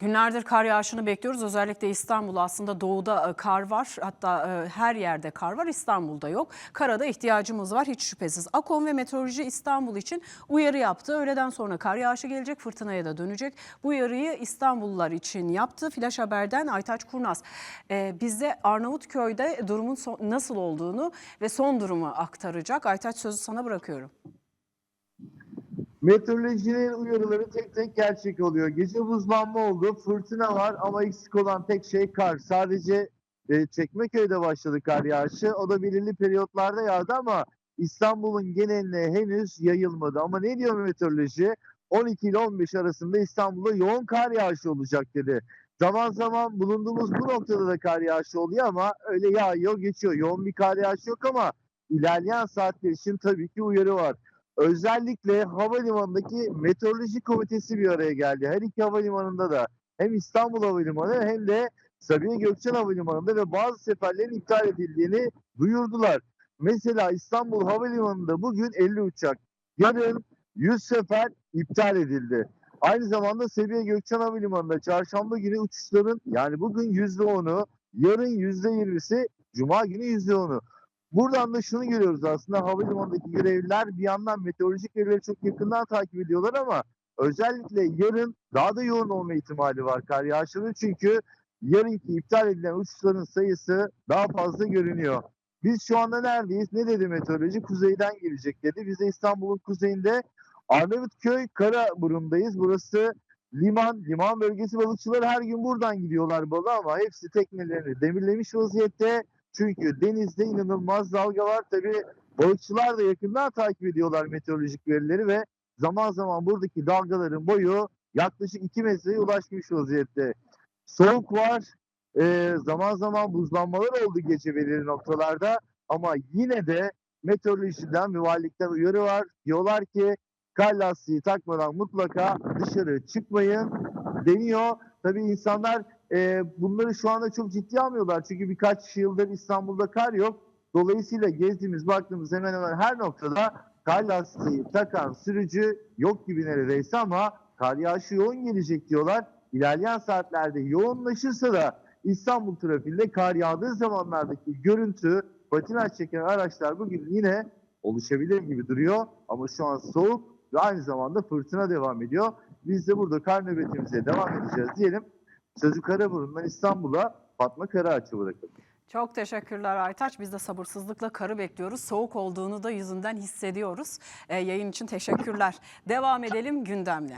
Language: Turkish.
Günlerdir kar yağışını bekliyoruz. Özellikle İstanbul aslında doğuda e, kar var. Hatta e, her yerde kar var. İstanbul'da yok. Karada ihtiyacımız var hiç şüphesiz. Akom ve Meteoroloji İstanbul için uyarı yaptı. Öğleden sonra kar yağışı gelecek, fırtınaya da dönecek. Bu uyarıyı İstanbullular için yaptı. Flash Haber'den Aytaç Kurnaz. E, bize Arnavutköy'de durumun nasıl olduğunu ve son durumu aktaracak. Aytaç sözü sana bırakıyorum. Meteorolojinin uyarıları tek tek gerçek oluyor. Gece buzlanma oldu, fırtına var ama eksik olan tek şey kar. Sadece e, Çekmeköy'de başladı kar yağışı. O da belirli periyotlarda yağdı ama İstanbul'un geneline henüz yayılmadı. Ama ne diyor meteoroloji? 12 ile 15 arasında İstanbul'da yoğun kar yağışı olacak dedi. Zaman zaman bulunduğumuz bu noktada da kar yağışı oluyor ama öyle yağıyor geçiyor. Yoğun bir kar yağışı yok ama ilerleyen saatler için tabii ki uyarı var. Özellikle havalimanındaki meteoroloji komitesi bir araya geldi. Her iki havalimanında da hem İstanbul Havalimanı hem de Sabiha Gökçen Havalimanı'nda ve bazı seferlerin iptal edildiğini duyurdular. Mesela İstanbul Havalimanı'nda bugün 50 uçak, yarın 100 sefer iptal edildi. Aynı zamanda Sabiha Gökçen Havalimanı'nda çarşamba günü uçuşların yani bugün %10'u, yarın %20'si, cuma günü %10'u. Buradan da şunu görüyoruz aslında havalimanındaki görevliler bir yandan meteorolojik verileri çok yakından takip ediyorlar ama özellikle yarın daha da yoğun olma ihtimali var kar yağışının çünkü yarınki iptal edilen uçuşların sayısı daha fazla görünüyor. Biz şu anda neredeyiz? Ne dedi meteoroloji? Kuzeyden gelecek dedi. Biz de İstanbul'un kuzeyinde Arnavutköy Karaburun'dayız. Burası liman, liman bölgesi balıkçılar her gün buradan gidiyorlar balığa ama hepsi teknelerini demirlemiş vaziyette. Çünkü denizde inanılmaz dalga var. Tabii balıkçılar da yakından takip ediyorlar meteorolojik verileri ve zaman zaman buradaki dalgaların boyu yaklaşık 2 metreye ulaşmış vaziyette. Soğuk var. Ee, zaman zaman buzlanmalar oldu gece belirli noktalarda ama yine de meteorolojiden ve valilikten uyarı var. Diyorlar ki kar lastiği takmadan mutlaka dışarı çıkmayın deniyor. Tabii insanlar e, bunları şu anda çok ciddi almıyorlar. Çünkü birkaç yıldır İstanbul'da kar yok. Dolayısıyla gezdiğimiz, baktığımız hemen hemen her noktada kar lastiği takan sürücü yok gibi neredeyse ama kar yağışı yoğun gelecek diyorlar. İlerleyen saatlerde yoğunlaşırsa da İstanbul trafiğinde kar yağdığı zamanlardaki görüntü patinaj çeken araçlar bugün yine oluşabilir gibi duruyor. Ama şu an soğuk ve aynı zamanda fırtına devam ediyor. Biz de burada kar nöbetimize devam edeceğiz diyelim. Sözü Karaburun'dan İstanbul'a Fatma Karaağaç'a bırakalım. Çok teşekkürler Aytaç. Biz de sabırsızlıkla karı bekliyoruz. Soğuk olduğunu da yüzünden hissediyoruz. Ee, yayın için teşekkürler. Devam edelim gündemle.